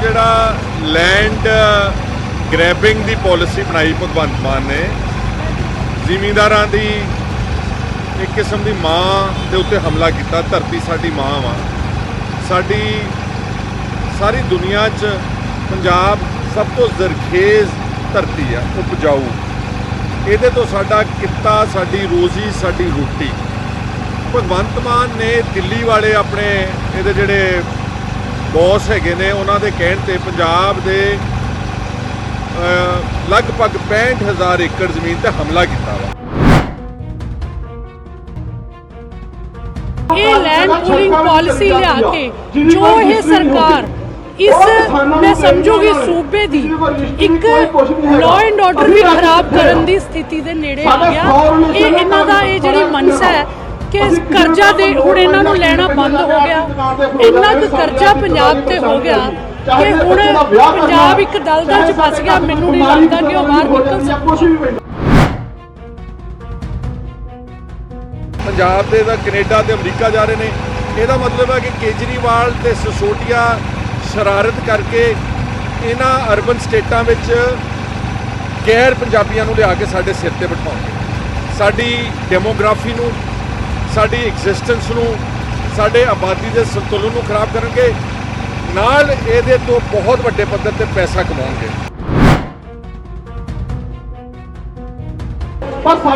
ਜਿਹੜਾ land grabbing ਦੀ policy ਬਣਾਈ ਭਗਵੰਤ ਮਾਨ ਨੇ, ਜ਼ਿਮੀਂਦਾਰਾਂ ਦੀ ਇੱਕ ਕਿਸਮ ਦੀ ਮਾਂ ਦੇ ਉੱਤੇ ਹਮਲਾ ਕੀਤਾ, ਧਰਤੀ ਸਾਡੀ ਮਾਂ ਵਾ। ਸਾਡੀ ਸਾਰੀ ਦੁਨੀਆ 'ਚ ਪੰਜਾਬ ਸਭ ਤੋਂ ਜ਼ਰਖੇਜ਼ ਧਰਤੀ ਆ, ਉਪਜਾਊ। ਇਹਦੇ ਤੋਂ ਸਾਡਾ ਕਿੱਤਾ, ਸਾਡੀ ਰੋਜ਼ੀ, ਸਾਡੀ ਰੋਟੀ। ਭਗਵੰਤ ਮਾਨ ਨੇ ਦਿੱਲੀ ਵਾਲੇ ਆਪਣੇ ਇਹਦੇ ਜਿਹੜੇ ਬੌਸ ਹੈਗੇ ਨੇ, ਉਹਨਾਂ ਦੇ ਕਹਿਣ ਤੇ ਪੰਜਾਬ ਦੇ ਲਗਭਗ 65000 ਏਕੜ ਜ਼ਮੀਨ ਤੇ ਹਮਲਾ ਕੀਤਾ ਵਾ। ਇਹ ਲੈਂਡ ਪੂਲਿੰਗ ਪਾਲਿਸੀ ਲਿਆ ਕੇ ਜੋ ਇਹ ਸਰਕਾਰ ਇਸ, ਮੈਂ ਸਮਝੂਗੀ ਸੂਬੇ ਦੀ, ਇੱਕ ਲਾਅ ਐਂਡ ਆਰਡਰ ਵੀ ਖਰਾਬ ਕਰਨ ਦੀ ਸਥਿਤੀ ਦੇ ਨੇੜੇ ਆ ਗਿਆ। ਇਹ ਇਹਨਾਂ ਦਾ, ਇਹ ਜਿਹੜੀ ਮਨਸਾ ਹੈ ਕਿ ਕਰਜ਼ਾ ਦੇ ਹੁਣ ਇਹਨਾਂ ਨੂੰ ਲੈਣਾ ਬੰਦ ਹੋ ਗਿਆ। ਇੰਨਾ ਕੁ ਕਰਜ਼ਾ ਪੰਜਾਬ ਤੇ ਹੋ ਗਿਆ ਕਿ ਹੁਣ ਪੰਜਾਬ ਇੱਕ ਦਲਦਲ ਚ ਫਸ ਗਿਆ। ਮੈਨੂੰ ਨਹੀਂ ਲੱਗਦਾ ਕਿ ਉਹ ਬਾਹਰ ਨਿਕਲ ਸਕਦਾ। ਪੰਜਾਬ ਦੇ ਤਾਂ ਕੈਨੇਡਾ ਤੇ ਅਮਰੀਕਾ ਜਾ ਰਹੇ ਨੇ। ਇਹਦਾ ਮਤਲਬ ਹੈ ਕਿ ਕੇਜਰੀਵਾਲ ਤੇ ਸਸੋਟੀਆ ਸ਼ਰਾਰਤ ਕਰਕੇ ਇਹਨਾਂ ਅਰਬਨ ਸਟੇਟਾਂ ਵਿੱਚ ਗੈਰ ਪੰਜਾਬੀਆਂ ਨੂੰ ਲਿਆ ਕੇ ਸਾਡੇ ਸਿਰ ਤੇ ਬਿਠਾਉਣਗੇ। ਸਾਡੀ ਡੈਮੋਗ੍ਰਾਫੀ ਨੂੰ ਸਾਡੀ ਐਗਜ਼ਿਸਟੈਂਸ ਨੂੰ ਸਾਡੇ ਆਬਾਦੀ ਦੇ ਸੰਤੁਲਨ ਨੂੰ ਖਰਾਬ ਕਰਨਗੇ ਨਾਲ ਇਹਦੇ ਤੋਂ ਬਹੁਤ ਵੱਡੇ ਪੱਧਰ ਤੇ ਪੈਸਾ ਕਮਾਉਣਗੇ।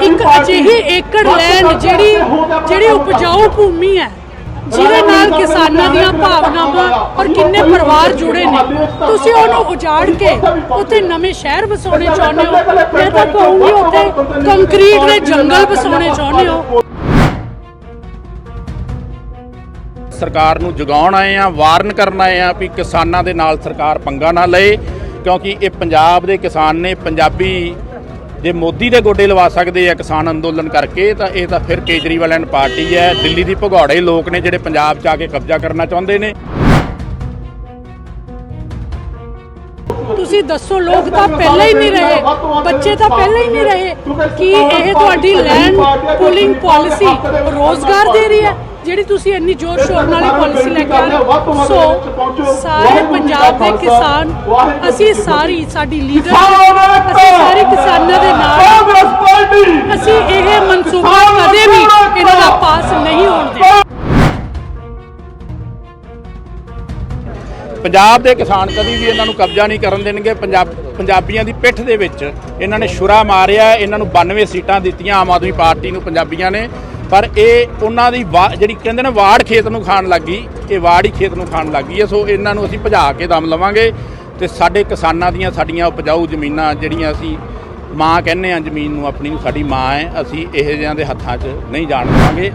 ਇੱਕ ਅਜਿਹੀ ਏਕੜ ਲੈਂਡ ਜਿਹੜੀ ਜਿਹੜੀ ਉਪਜਾਊ ਭੂਮੀ ਹੈ ਜਿਹਦੇ ਨਾਲ ਕਿਸਾਨਾਂ ਦੀਆਂ ਭਾਵਨਾਵਾਂ ਔਰ ਕਿੰਨੇ ਪਰਿਵਾਰ ਜੁੜੇ ਨੇ? ਤੁਸੀਂ ਉਹਨੂੰ ਉਜਾੜ ਕੇ ਉੱਥੇ ਨਵੇਂ ਸ਼ਹਿਰ ਵਸਾਉਣੇ ਚਾਹੁੰਦੇ ਹੋ? ਮੈਂ ਤਾਂ ਕਹੂੰਗੀ ਉੱਥੇ ਕੰਕਰੀਟ ਦੇ ਜੰਗਲ ਵਸਾਉਣੇ ਚਾਹੁੰਦੇ ਹੋ? ਸਰਕਾਰ ਨੂੰ ਜਗਾਉਣ ਆਏ ਆ ਵਾਰਨ ਕਰਨ ਆਏ ਆ ਵੀ ਕਿਸਾਨਾਂ ਦੇ ਨਾਲ ਸਰਕਾਰ ਪੰਗਾ ਨਾ ਲਏ, ਕਿਉਂਕਿ ਇਹ ਪੰਜਾਬ ਦੇ ਕਿਸਾਨ ਨੇ, ਪੰਜਾਬੀ ਜੇ ਮੋਦੀ ਦੇ ਗੋਡੇ ਲਵਾ ਸਕਦੇ ਆ ਕਿਸਾਨ ਅੰਦੋਲਨ ਕਰਕੇ, ਤਾਂ ਇਹ ਤਾਂ ਫਿਰ ਕੇਜਰੀਵਾਲ ਐਂਡ ਪਾਰਟੀ ਹੈ। ਦਿੱਲੀ ਦੀ ਭਗੌੜੇ ਲੋਕ ਨੇ ਜਿਹੜੇ ਪੰਜਾਬ 'ਚ ਆ ਕੇ ਕਬਜ਼ਾ ਕਰਨਾ ਚਾਹੁੰਦੇ ਨੇ। ਤੁਸੀਂ ਦੱਸੋ, ਲੋਕ ਤਾਂ ਪਹਿਲਾਂ ਹੀ ਨਹੀਂ ਰਹੇ, ਬੱਚੇ ਤਾਂ ਪਹਿਲਾਂ ਹੀ ਨਹੀਂ ਰਹੇ ਕਿ ਇਹ ਤੁਹਾਡੀ ਲੈਂਡ ਪੂਲਿੰਗ ਪਾਲਿਸੀ ਰੋਜ਼ਗਾਰ ਦੇ ਰਹੀ ਹੈ। ਜਿਹੜੀ ਤੁਸੀਂ ਇੰਨੀ ਜ਼ੋਰ ਸ਼ੋਰ ਨਾਲ ਇਹ ਪਾਲਿਸੀ ਲੈ ਕੇ ਆਏ ਸੋ ਸਾਰੇ ਪੰਜਾਬ ਦੇ ਕਿਸਾਨ, ਅਸੀਂ ਸਾਰੀ ਸਾਡੀ ਲੀਡਰ ਅਸੀਂ ਸਾਰੇ ਕਿਸਾਨਾਂ ਦੇ ਨਾਲ ਅਸੀਂ ਇਹ ਮਨਸੂਬਾ ਕਦੇ ਵੀ ਇਹਨਾਂ ਦਾ ਪਾਸ ਨਹੀਂ ਹੋਣ ਦੇਣਾ। ਪੰਜਾਬ ਦੇ ਕਿਸਾਨ ਕਦੀ ਵੀ ਇਹਨਾਂ ਨੂੰ ਕਬਜ਼ਾ ਨਹੀਂ ਕਰਨ ਦੇਣਗੇ। ਪੰਜਾਬ ਪੰਜਾਬੀਆਂ ਦੀ ਪਿੱਠ ਦੇ ਵਿੱਚ ਇਹਨਾਂ ਨੇ ਸ਼ੁਰਾ ਮਾਰਿਆ, ਇਹਨਾਂ ਨੂੰ 92 ਸੀਟਾਂ ਦਿੱਤੀਆਂ ਆਮ ਆਦਮੀ ਪਾਰਟੀ ਨੂੰ ਪੰਜਾਬੀਆਂ ਨੇ। ਪਰ ਇਹ ਉਹਨਾਂ ਦੀ ਵਾ- ਜਿਹੜੀ ਕਹਿੰਦੇ ਨੇ ਵਾੜ ਖੇਤ ਨੂੰ ਖਾਣ ਲੱਗੀ, ਇਹ ਵਾੜ ਹੀ ਖੇਤ ਨੂੰ ਖਾਣ ਲੱਗੀ ਹੈ। ਸੋ ਇਹਨਾਂ ਨੂੰ ਅਸੀਂ ਭਜਾ ਕੇ ਦਮ ਲਵਾਂਗੇ ਤੇ ਸਾਡੇ ਕਿਸਾਨਾਂ ਦੀਆਂ ਸਾਡੀਆਂ ਉਪਜਾਊ ਜ਼ਮੀਨਾਂ ਜਿਹੜੀਆਂ ਅਸੀਂ ਮਾਂ ਕਹਿੰਦੇ ਆ ਜ਼ਮੀਨ ਨੂੰ ਆਪਣੀ ਨੂੰ ਸਾਡੀ ਮਾਂ ਹੈ, ਅਸੀਂ ਇਹੋ ਜਿਹਿਆਂ ਦੇ ਹੱਥਾਂ 'ਚ ਨਹੀਂ ਜਾਣ ਦੇਵਾਂਗੇ।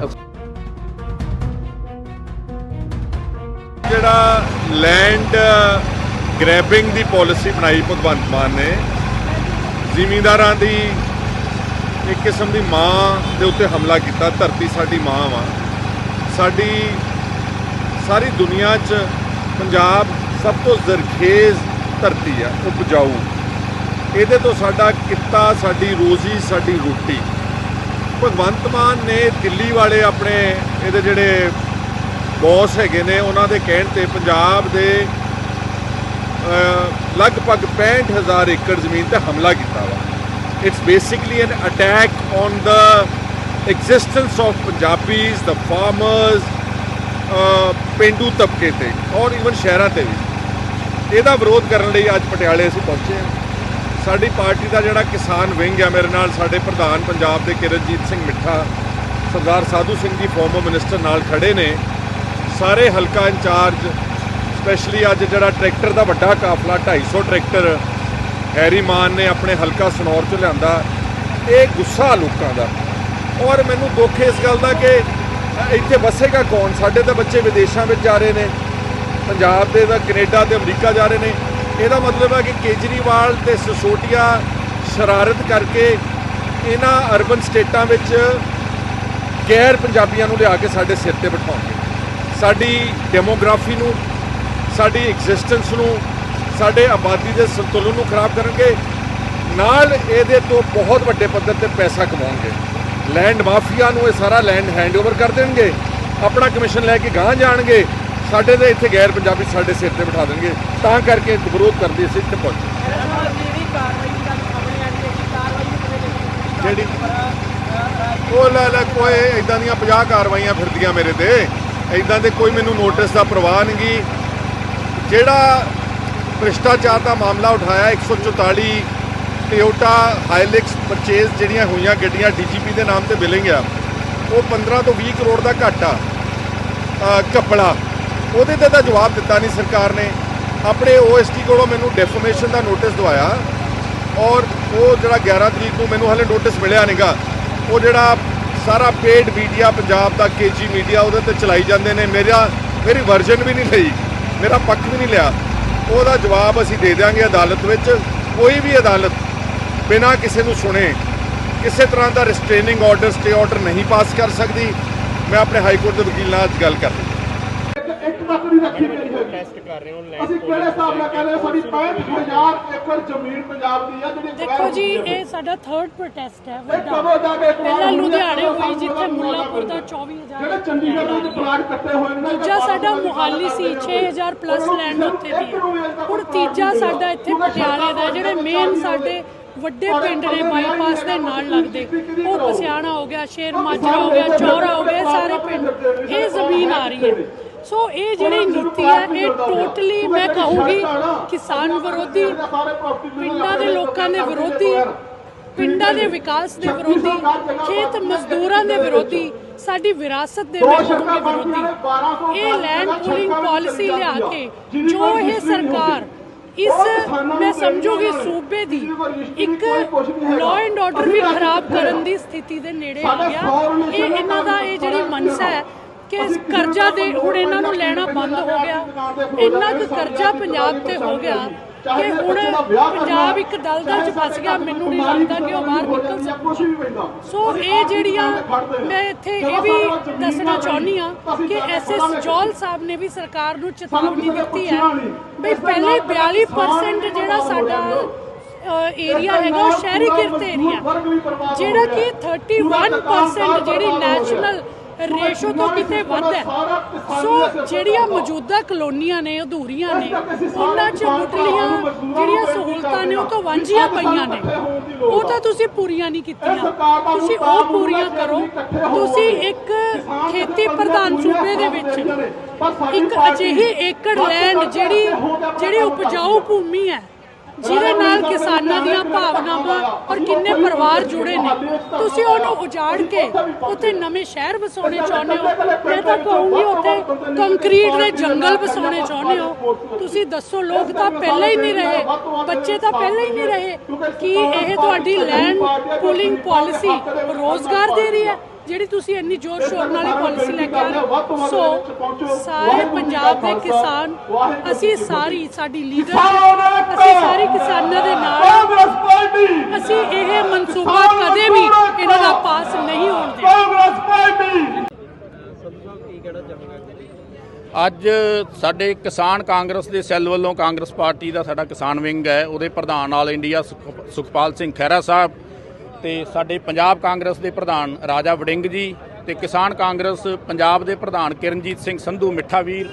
ਜਿਹੜਾ ਲੈਂਡ ਗ੍ਰੈਬਿੰਗ ਦੀ ਪਾਲਿਸੀ ਬਣਾਈ ਭਗਵੰਤ ਮਾਨ ਨੇ, ਜ਼ਿਮੀਂਦਾਰਾਂ ਦੀ ਇੱਕ ਕਿਸਮ ਦੀ ਮਾਂ ਦੇ ਉੱਤੇ ਹਮਲਾ ਕੀਤਾ ਧਰਤੀ ਸਾਡੀ ਮਾਂ ਵਾ। ਸਾਡੀ ਸਾਰੀ ਦੁਨੀਆ 'ਚ ਪੰਜਾਬ ਸਭ ਤੋਂ ਜ਼ਰਖੇਜ਼ ਧਰਤੀ ਆ ਉਪਜਾਊ। ਇਹਦੇ ਤੋਂ ਸਾਡਾ ਕਿੱਤਾ ਸਾਡੀ ਰੋਜ਼ੀ ਸਾਡੀ ਰੋਟੀ। ਭਗਵੰਤ ਮਾਨ ਨੇ ਦਿੱਲੀ ਵਾਲੇ ਆਪਣੇ ਇਹਦੇ ਜਿਹੜੇ ਬੌਸ ਹੈਗੇ ਨੇ ਉਹਨਾਂ ਦੇ ਕਹਿਣ ਤੇ ਪੰਜਾਬ ਦੇ ਅਹ, ਲਗਭਗ 65000 ਏਕੜ ਜ਼ਮੀਨ ਤੇ ਹਮਲਾ ਕੀਤਾ ਵਾ। It's basically an attack on the existence of Punjabis the farmers ਪਿੰਡੂ ਤਬਕੇ ਤੇ ਔਰ ਇਵਨ ਸ਼ਹਿਰਾਂ ਤੇ ਵੀ ਇਹਦਾ ਵਿਰੋਧ ਕਰਨ ਲਈ ਅੱਜ ਪਟਿਆਲੇ ਅਸੀਂ ਪਹੁੰਚੇ ਹਾਂ ਸਾਡੀ ਪਾਰਟੀ ਦਾ ਜਿਹੜਾ ਕਿਸਾਨ ਵਿੰਗ ਹੈ ਮੇਰੇ ਨਾਲ ਸਾਡੇ ਪ੍ਰਧਾਨ ਪੰਜਾਬ ਦੇ ਕਿਰਨਜੀਤ ਸਿੰਘ ਮਿੱਠਾ ਸਰਦਾਰ ਸਾਧੂ ਸਿੰਘ ਜੀ ਫਾਰਮਰ ਮਿਨਿਸਟਰ ਨਾਲ ਖੜੇ ਨੇ ਸਾਰੇ ਹਲਕਾ ਇੰਚਾਰਜ ਸਪੈਸ਼ਲੀ ਅੱਜ ਜਿਹੜਾ ਟਰੈਕਟਰ ਦਾ ਵੱਡਾ ਕਾਫਲਾ 250 ਟਰੈਕਟਰ ਹੈਰੀ ਮਾਨ ਨੇ ਆਪਣੇ ਹਲਕਾ ਸਨੌਰ ਚ ਲਿਆਂਦਾ ਇਹ ਗੁੱਸਾ ਲੋਕਾਂ ਦਾ। ਔਰ ਮੈਨੂੰ ਦੁੱਖ ਇਸ ਗੱਲ ਦਾ ਕਿ ਇੱਥੇ ਵਸੇਗਾ ਕੌਣ? ਸਾਡੇ ਤਾਂ ਬੱਚੇ ਵਿਦੇਸ਼ਾਂ ਵਿੱਚ ਜਾ ਰਹੇ ਨੇ। ਪੰਜਾਬ ਦੇ ਤਾਂ ਕੈਨੇਡਾ ਤੇ ਅਮਰੀਕਾ ਜਾ ਰਹੇ ਨੇ। ਇਹਦਾ ਮਤਲਬ ਹੈ ਕਿ ਕੇਜਰੀਵਾਲ ਤੇ ਸਸੋਟੀਆ ਸ਼ਰਾਰਤ ਕਰਕੇ ਇਹਨਾਂ ਅਰਬਨ ਸਟੇਟਾਂ ਵਿੱਚ ਗੈਰ ਪੰਜਾਬੀਆਂ ਨੂੰ ਲਿਆ ਕੇ ਸਾਡੇ ਸਿਰ ਤੇ ਬਿਠਾਉਣਗੇ। ਸਾਡੀ ਡੈਮੋਗ੍ਰਾਫੀ ਨੂੰ, ਸਾਡੀ ਐਗਜ਼ਿਸਟੈਂਸ ਨੂੰ ਸਾਡੇ ਆਬਾਦੀ ਦੇ ਸੰਤੁਲਨ ਨੂੰ ਖਰਾਬ ਕਰਨਗੇ ਨਾਲ ਇਹਦੇ ਤੋਂ ਬਹੁਤ ਵੱਡੇ ਪੱਧਰ ਤੇ ਪੈਸਾ ਕਮਾਉਣਗੇ। ਲੈਂਡ ਮਾਫੀਆ ਨੂੰ ਇਹ ਸਾਰਾ ਲੈਂਡ ਹੈਂਡਓਵਰ ਕਰ ਦੇਣਗੇ। ਆਪਣਾ ਕਮਿਸ਼ਨ ਲੈ ਕੇ ਗਾਂਹ ਜਾਣਗੇ। ਸਾਡੇ ਦੇ ਇੱਥੇ ਗੈਰ ਪੰਜਾਬੀ ਸਾਡੇ ਸਿਰ ਤੇ ਬਿਠਾ ਦੇਣਗੇ। ਤਾਂ ਕਰਕੇ ਵਿਰੋਧ ਕਰਦੇ ਅਸੀਂ ਇੱਥੇ ਪਹੁੰਚੇ। ਜਿਹੜੀ ਉਹ ਲੈ ਲੈ ਕੋਈ ਇਦਾਂ ਦੀਆਂ 50 ਕਾਰਵਾਈਆਂ ਫਿਰਦੀਆਂ ਮੇਰੇ ਤੇ। ਇਦਾਂ ਦੇ ਕੋਈ ਮੈਨੂੰ ਨੋਟਿਸ ਦਾ ਪ੍ਰਵਾਹ ਨਹੀਂ ਗੀ। ਜਿਹੜਾ ਭ੍ਰਿਸ਼ਟਾਚਾਰ ਦਾ ਮਾਮਲਾ ਉਠਾਇਆ 144 ਟਿਓਟਾ ਹਾਈਲਿਕਸ ਪਰਚੇਜ਼ ਜਿਹੜੀਆਂ ਹੋਈਆਂ ਗੱਡੀਆਂ ਡੀਜੀਪੀ ਦੇ ਨਾਮ ਤੇ ਬਿਲਿੰਗ ਆ ਉਹ 15 ਤੋਂ 20 ਕਰੋੜ ਦਾ ਘਾਟਾ ਅ, ਕੱਪੜਾ ਉਹਦੇ ਤੇ ਤਾਂ ਜਵਾਬ ਦਿੱਤਾ ਨਹੀਂ ਸਰਕਾਰ ਨੇ। ਆਪਣੇ ਓਐਸਟੀ ਕੋਲੋਂ ਮੈਨੂੰ ਡੈਫਰਮੇਸ਼ਨ ਦਾ ਨੋਟਿਸ ਦਵਾਇਆ ਔਰ ਉਹ ਜਿਹੜਾ 11 ਤਰੀਕ ਨੂੰ ਮੈਨੂੰ ਹਲੇ ਨੋਟਿਸ ਮਿਲਿਆ ਨਹੀਂਗਾ ਉਹ ਜਿਹੜਾ ਸਾਰਾ ਪੇਡ ਮੀਡੀਆ ਪੰਜਾਬ ਦਾ ਕੇਜੀ ਮੀਡੀਆ ਉਹਦੇ ਤੇ ਚਲਾਈ ਜਾਂਦੇ ਨੇ। ਮੇਰਾ ਮੇਰੀ ਵਰਜਨ ਵੀ ਨਹੀਂ ਲਈ ਮੇਰਾ ਪੱਖ ਵੀ ਨਹੀਂ ਲਿਆ। ਉਹਦਾ ਜਵਾਬ ਅਸੀਂ ਦੇ ਦਿਆਂਗੇ ਅਦਾਲਤ ਵਿੱਚ। ਕੋਈ ਵੀ ਅਦਾਲਤ ਬਿਨਾਂ ਕਿਸੇ ਨੂੰ ਸੁਣੇ ਕਿਸੇ ਤਰ੍ਹਾਂ ਦਾ ਰਿਸਟ੍ਰੇਨਿੰਗ ਆਰਡਰ ਸਟੇ ਆਰਡਰ ਨਹੀਂ ਪਾਸ ਕਰ ਸਕਦੀ। ਮੈਂ ਆਪਣੇ ਹਾਈ ਕੋਰਟ ਦੇ ਵਕੀਲ ਨਾਲ ਅੱਜ ਗੱਲ ਕਰ ਲਈ ਇੱਕ ਤੱਕ ਨਹੀਂ ਰੱਖੀ ਗਈ ਹੈ ਟੈਸਟ ਕਰ ਰਹੇ ਹੋ ਅਸੀਂ ਕਿਹੜੇ ਹਿਸਾਬ ਨਾਲ ਕਹਿੰਦੇ ਸਾਡੀ 65000 ਏਕੜ ਜ਼ਮੀਨ ਪੰਜਾਬ ਦੀ ਹੈ ਜਿਹੜੀ ਦੇਖੋ ਜੀ ਇਹ ਸਾਡਾ ਥਰਡ ਪ੍ਰੋਟੈਸਟ ਹੈ ਪਹਿਲਾਂ ਲੁਧਿਆਣੇ ਹੋਈ ਜਿੱਥੇ ਸਾਨੂੰ ਮੁੱਲਾਪੁਰ ਦਾ ਜਿਹੜੇ 24000 ਚੰਡੀਗੜ੍ਹ ਵਿੱਚ ਪਲਾਟ ਕੱਟੇ ਹੋਏ ਨੇ ਦੂਜਾ ਸਾਡਾ ਮੁਹਾਲੀ ਸੀ 6000 ਪਲੱਸ ਲੈਂਡ ਉੱਥੇ ਦੀ। ਹੁਣ ਤੀਜਾ ਸਾਡਾ ਇੱਥੇ ਪਟਿਆਲੇ ਦਾ ਜਿਹੜੇ ਮੇਨ ਸਾਡੇ ਵੱਡੇ ਪਿੰਡ ਨੇ ਬਾਈਪਾਸ ਦੇ ਨਾਲ ਲੱਗਦੇ। ਉਹ ਪਸਿਆਣਾ ਹੋ ਗਿਆ ਸ਼ੇਰ ਮਾਜਰਾ ਹੋ ਗਿਆ ਚੌਰਾ ਹੋ ਗਿਆ ਸਾਰੇ ਪਿੰਡ। ਇਹ ਜ਼ਮੀਨ ਆ ਰਹੀ ਹੈ। ਸੋ ਇਹ ਜਿਹੜੀ ਨੀਤੀ ਹੈ ਇਹ ਟੋਟਲੀ ਮੈਂ ਕਹੂੰਗੀ ਕਿਸਾਨ ਵਿਰੋਧੀ ਪਿੰਡਾਂ ਦੇ ਲੋਕਾਂ ਦੇ ਵਿਰੋਧੀ ਪਿੰਡਾਂ ਦੇ ਵਿਕਾਸ ਦੇ ਵਿਰੋਧੀ ਖੇਤ ਮਜ਼ਦੂਰਾਂ ਦੇ ਵਿਰੋਧੀ ਸਾਡੀ ਵਿਰਾਸਤ ਦੇ ਵਿਰੋਧੀ ਇਹ ਲੈਂਡ ਪੂਲਿੰਗ ਪਾਲਿਸੀ ਲਿਆ ਕੇ ਜੋ ਇਹ ਸਰਕਾਰ ਇਸ ਮੈਂ ਸਮਝੂਗੀ ਸੂਬੇ ਦੀ ਇੱਕ ਲਾਅ ਐਂਡ ਆਰਡਰ ਵੀ ਖਰਾਬ ਕਰਨ ਦੀ ਸਥਿਤੀ ਦੇ ਨੇੜੇ ਆ ਗਿਆ। ਇਹ ਇਹਨਾਂ ਦਾ ਇਹ ਜਿਹੜੀ ਮਨਸਾ ਹੈ ਕਿ ਕਰਜ਼ਾ ਦੇ ਹੁਣ ਇਹਨਾਂ ਨੂੰ ਲੈਣਾ ਬੰਦ ਹੋ ਗਿਆ। ਇੰਨਾ ਕੁ ਕਰਜ਼ਾ ਪੰਜਾਬ ਤੇ ਹੋ ਗਿਆ। ਕਿ ਹੁਣ ਪੰਜਾਬ ਇੱਕ ਦਲਦਲ ਚ ਫਸ ਗਿਆ ਮੈਨੂੰ ਨਹੀਂ ਲੱਗਦਾ ਕਿ ਉਹ ਬਾਹਰ ਨਿਕਲ ਸਕਦਾ। ਸੋ ਇਹ ਜਿਹੜੀਆਂ ਮੈਂ ਇੱਥੇ ਇਹ ਵੀ ਦੱਸਣਾ ਚਾਹੁੰਦੀ ਆ ਕਿ ਐਸਐਸ ਜੋਲ ਸਾਹਿਬ ਨੇ ਵੀ ਸਰਕਾਰ ਨੂੰ ਚੇਤਾਵਨੀ ਦਿੱਤੀ ਹੈ। ਵੀ ਪਹਿਲੇ 42% ਜਿਹੜਾ ਸਾਡਾ ਏਰੀਆ ਹੈਗਾ ਉਹ ਸ਼ਹਿਰੀ ਕਿਰਤ ਏਰੀਆ ਜਿਹੜਾ ਕਿ 31% ਜਿਹੜੀ ਨੈਸ਼ਨਲ ਰੇਸ਼ੋ ਤੋਂ ਕਿਤੇ ਵੱਧ ਹੈ? ਸੋ ਜਿਹੜੀਆਂ ਮੌਜੂਦਾ ਕਲੋਨੀਆਂ ਨੇ ਅਧੂਰੀਆਂ ਨੇ ਉਹਨਾਂ 'ਚ ਮੁੱਢਲੀਆਂ ਜਿਹੜੀਆਂ ਸਹੂਲਤਾਂ ਨੇ ਉਹ ਤੋਂ ਵਾਂਝੀਆਂ ਪਈਆਂ ਨੇ। ਉਹ ਤਾਂ ਤੁਸੀਂ ਪੂਰੀਆਂ ਨਹੀਂ ਕੀਤੀਆਂ। ਤੁਸੀਂ ਉਹ ਪੂਰੀਆਂ ਕਰੋ। ਤੁਸੀਂ ਇੱਕ ਖੇਤੀ ਪ੍ਰਧਾਨ ਸੂਬੇ ਦੇ ਵਿੱਚ ਇੱਕ ਅਜਿਹੀ ਏਕੜ ਲੈਂਡ ਜਿਹੜੀ ਜਿਹੜੀ ਉਪਜਾਊ ਭੂਮੀ ਹੈ ਜਿਹਦੇ ਨਾਲ ਕਿਸਾਨਾਂ ਦੀਆਂ ਭਾਵਨਾਵਾਂ ਔਰ ਕਿੰਨੇ ਪਰਿਵਾਰ ਜੁੜੇ ਨੇ। ਤੁਸੀਂ ਉਹਨੂੰ ਉਜਾੜ ਕੇ ਉੱਥੇ ਨਵੇਂ ਸ਼ਹਿਰ ਵਸਾਉਣੇ ਚਾਹੁੰਦੇ ਹੋ। ਮੈਂ ਤਾਂ ਕਹੂੰਗੀ ਉੱਥੇ ਕੰਕਰੀਟ ਦੇ ਜੰਗਲ ਵਸਾਉਣੇ ਚਾਹੁੰਦੇ ਹੋ। ਤੁਸੀਂ ਦੱਸੋ, ਲੋਕ ਤਾਂ ਪਹਿਲਾਂ ਹੀ ਨਹੀਂ ਰਹੇ। ਬੱਚੇ ਤਾਂ ਪਹਿਲਾਂ ਹੀ ਨਹੀਂ ਰਹੇ ਕੀ ਇਹ ਤੁਹਾਡੀ ਲੈਂਡ ਪੂਲਿੰਗ ਪਾਲਿਸੀ ਰੋਜ਼ਗਾਰ ਦੇ ਰਹੀ ਹੈ। ਜਿਹੜੀ ਤੁਸੀਂ ਇੰਨੀ ਜ਼ੋਰ ਸ਼ੋਰ ਨਾਲ ਇਹ ਪਾਲਿਸੀ ਲੈ ਕੇ ਆ ਰਹੇ ਸੋ ਸਾਰੇ ਪੰਜਾਬ ਦੇ ਕਿਸਾਨ ਅਸੀਂ ਸਾਰੀ ਸਾਡੀ ਲੀਡਰਸ਼ਿਪ ਅਸੀਂ ਸਾਰੇ ਕਿਸਾਨਾਂ ਦੇ ਨਾਲ। ਹਾਂ। ਕਾਂਗਰਸ ਪਾਰਟੀ। ਅਸੀਂ ਇਹ ਮਨਸੂਬਾ ਕਦੇ ਵੀ ਇਹਨਾਂ ਦਾ ਪਾਸ ਨਹੀਂ ਹੋਣ ਦੇਣਾ। ਕਾਂਗਰਸ ਪਾਰਟੀ। ਅੱਜ ਸਾਡੇ ਕਿਸਾਨ ਕਾਂਗਰਸ ਦੇ ਸੈੱਲ ਵੱਲੋਂ ਕਾਂਗਰਸ ਪਾਰਟੀ ਦਾ ਸਾਡਾ ਕਿਸਾਨ ਵਿੰਗ ਹੈ। ਉਹਦੇ ਪ੍ਰਧਾਨ ਆਲ ਇੰਡੀਆ ਸੁਖ- ਸੁਖਪਾਲ ਸਿੰਘ ਖਹਿਰਾ ਸਾਹਿਬ ਤੇ ਸਾਡੇ ਪੰਜਾਬ ਕਾਂਗਰਸ ਦੇ ਪ੍ਰਧਾਨ ਰਾਜਾ ਵੜਿੰਗ ਜੀ ਤੇ ਕਿਸਾਨ ਕਾਂਗਰਸ ਪੰਜਾਬ ਦੇ ਪ੍ਰਧਾਨ ਕਿਰਨਜੀਤ ਸਿੰਘ ਸੰਧੂ ਮਿੱਠਾ ਵੀਰ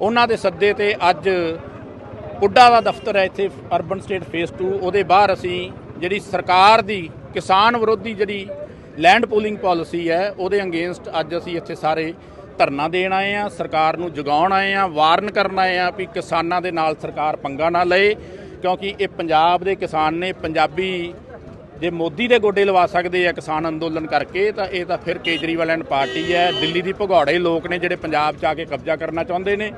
ਉਹਨਾਂ ਦੇ ਸੱਦੇ ਤੇ ਅੱਜ ਪੁੱਡਾ ਦਾ ਦਫ਼ਤਰ ਹੈ ਇੱਥੇ ਅਰਬਨ ਸਟੇਟ ਫੇਸ 2 ਉਹਦੇ ਬਾਹਰ ਅਸੀਂ ਜਿਹੜੀ ਸਰਕਾਰ ਦੀ ਕਿਸਾਨ ਵਿਰੋਧੀ ਜਿਹੜੀ ਲੈਂਡ ਪੂਲਿੰਗ ਪਾਲਿਸੀ ਹੈ, ਉਹਦੇ ਅਗੇਂਸਟ ਅੱਜ ਅਸੀਂ ਇੱਥੇ ਸਾਰੇ ਧਰਨਾ ਦੇਣ ਆਏ ਆ ਸਰਕਾਰ ਨੂੰ ਜਗਾਉਣ ਆਏ ਆ ਵਾਰਨ ਕਰਨ ਆਏ ਆ ਵੀ ਕਿਸਾਨਾਂ ਦੇ ਨਾਲ ਸਰਕਾਰ ਪੰਗਾ ਨਾ ਲਏ, ਕਿਉਂਕਿ ਇਹ ਪੰਜਾਬ ਦੇ ਕਿਸਾਨ ਨੇ ਪੰਜਾਬੀ ਜੇ ਮੋਦੀ ਦੇ ਗੋਡੇ ਲਵਾ ਸਕਦੇ ਆ ਕਿਸਾਨ ਅੰਦੋਲਨ ਕਰਕੇ, ਤਾਂ ਇਹ ਤਾਂ ਫਿਰ ਕੇਜਰੀਵਾਲ ਐਂਡ ਪਾਰਟੀ ਹੈ। ਦਿੱਲੀ ਦੀ ਭਗੌੜੇ ਲੋਕ ਨੇ ਜਿਹੜੇ ਪੰਜਾਬ 'ਚ ਆ ਕੇ ਕਬਜ਼ਾ ਕਰਨਾ ਚਾਹੁੰਦੇ ਨੇ।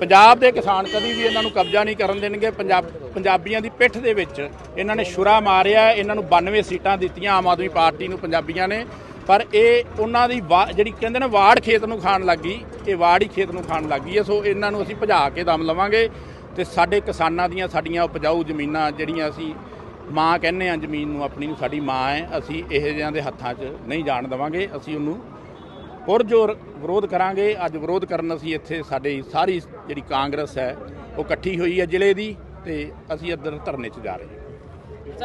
ਪੰਜਾਬ ਦੇ ਕਿਸਾਨ ਕਦੀ ਵੀ ਇਹਨਾਂ ਨੂੰ ਕਬਜ਼ਾ ਨਹੀਂ ਕਰਨ ਦੇਣਗੇ। ਪੰਜਾਬ, ਪੰਜਾਬੀਆਂ ਦੀ ਪਿੱਠ ਦੇ ਵਿੱਚ ਇਹਨਾਂ ਨੇ ਛੁਰਾ ਮਾਰਿਆ, ਇਹਨਾਂ ਨੂੰ 92 ਸੀਟਾਂ ਦਿੱਤੀਆਂ ਆਮ ਆਦਮੀ ਪਾਰਟੀ ਨੂੰ, ਪੰਜਾਬੀਆਂ ਨੇ। ਪਰ ਇਹ ਉਹਨਾਂ ਦੀ ਵਾ- ਜਿਹੜੀ ਕਹਿੰਦੇ ਨੇ ਵਾੜ ਖੇਤ ਨੂੰ ਖਾਣ ਲੱਗੀ, ਇਹ ਵਾੜ ਹੀ ਖੇਤ ਨੂੰ ਖਾਣ ਲੱਗੀ ਹੈ। ਸੋ ਇਹਨਾਂ ਨੂੰ ਅਸੀਂ ਭਜਾ ਕੇ ਦਮ ਲਵਾਂਗੇ ਤੇ ਸਾਡੇ ਕਿਸਾਨਾਂ ਦੀਆਂ ਸਾਡੀਆਂ ਉਪਜਾਊ ਜ਼ਮੀਨਾਂ ਜਿਹੜੀਆਂ ਅਸੀਂ ਮਾਂ ਕਹਿੰਦੇ ਆ, ਜ਼ਮੀਨ ਨੂੰ, ਆਪਣੀ ਨੂੰ, ਸਾਡੀ ਮਾਂ ਹੈ, ਅਸੀਂ ਇਹੋ ਜਿਹਿਆਂ ਦੇ ਹੱਥਾਂ 'ਚ ਨਹੀਂ ਜਾਣ ਦੇਵਾਂਗੇ, ਅਸੀਂ ਉਹਨੂੰ ਪੁਰਜੋਰ ਵਿਰੋਧ ਕਰਾਂਗੇ। ਅੱਜ ਵਿਰੋਧ ਕਰਨ ਅਸੀਂ ਇੱਥੇ ਸਾਡੀ ਸਾਰੀ ਜਿਹੜੀ ਕਾਂਗਰਸ ਹੈ, ਉਹ ਇਕੱਠੀ ਹੋਈ ਹੈ ਜ਼ਿਲ੍ਹੇ ਦੀ ਤੇ ਅਸੀਂ ਇੱਧਰ ਧਰਨੇ 'ਚ ਜਾ ਰਹੇ ਹਾਂ।